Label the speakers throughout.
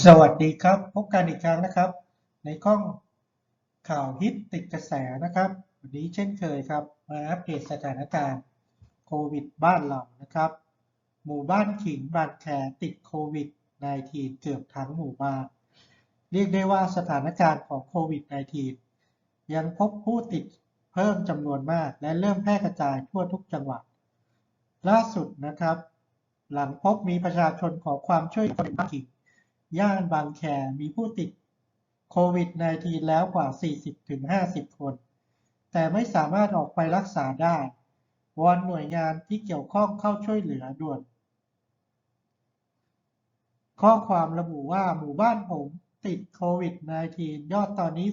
Speaker 1: สวัสดีครับ พบกันอีกครั้งนะครับ ในกล้องข่าวฮิตติดกระแสนะครับ วันนี้เช่นเคยครับ มาอัปเดตสถานการณ์โควิดบ้านเรานะครับ หมู่บ้านขิงบางแคติดโควิด -19 เกือบทั้งหมู่บ้าน เรียกได้ว่าสถานการณ์ของโควิด -19 ยังพบผู้ติดเพิ่มจำนวนมาก และเริ่มแพร่กระจายทั่วทุกจังหวัด ล่าสุดนะครับ หลังพบมีประชาชนขอความช่วยเหลือบ้านขิง ย่านบางแคมีผู้ติดโควิด -19 แล้วกว่า 40-50 คน แต่ไม่สามารถออกไปรักษาได้ วอนหน่วยงานที่เกี่ยวข้องเข้าช่วยเหลือด่วน ข้อความระบุว่าหมู่บ้านผมติดโควิด -19 ยอดตอนนี้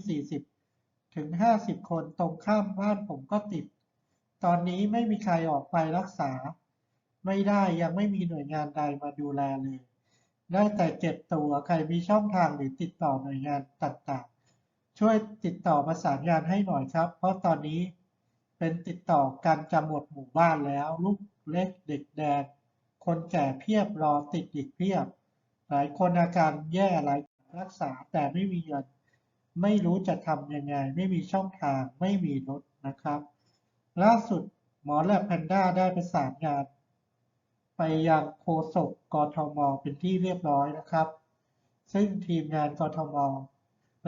Speaker 1: 40 ถึง 50 คนตรงข้ามบ้านผมก็ติด ตอนนี้ไม่มีใครออกไปรักษา ไม่ได้ยังไม่มีหน่วยงานใดมาดูแลเลย ได้แต่เก็บตัว ใครมีช่องทางหรือติดต่อหน่วยงานต่างๆ ช่วยติดต่อประสานงานให้หน่อยครับ เพราะตอนนี้เป็นติดต่อกันจะหมดหมู่บ้านแล้ว ลูกเล็กเด็กแดง คนแก่เพียบรอติดอีกเพียบ หลายคนอาการแย่หลายรักษาแต่ไม่มีเงิน ไม่รู้จะทำยังไง ไม่มีช่องทาง ไม่มีรถนะครับ ล่าสุดหมอแลบแพนด้าได้ประสานงาน ไปยังโฆษกกทม เป็นที่เรียบร้อยนะครับ ซึ่งทีมงานกทม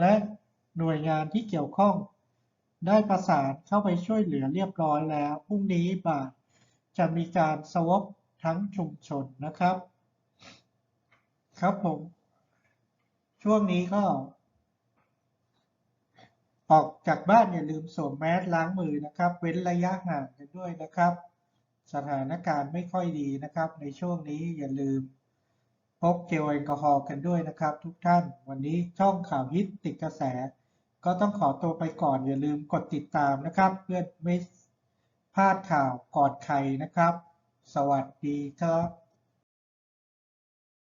Speaker 1: และหน่วยงานที่เกี่ยวข้อง ได้ประสานเข้าไปช่วยเหลือเรียบร้อยแล้ว พรุ่งนี้บ่ายจะมีการสวอปทั้งชุมชนนะครับ ครับผม ช่วงนี้ก็ ออกจากบ้านอย่าลืมสวมแมสล้างมือนะครับ เว้นระยะห่างกันด้วยนะครับ สถานการณ์ไม่ค่อยดีนะครับ ในช่วงนี้อย่าลืมพกเจลแอลกอฮอล์กันด้วยนะครับ ทุกท่าน วันนี้ช่องข่าวฮิตติดกระแส ก็ต้องขอตัวไปก่อนอย่าลืมกดติดตามนะครับ เพื่อไม่พลาดข่าวก่อนใครนะครับ สวัสดีครับ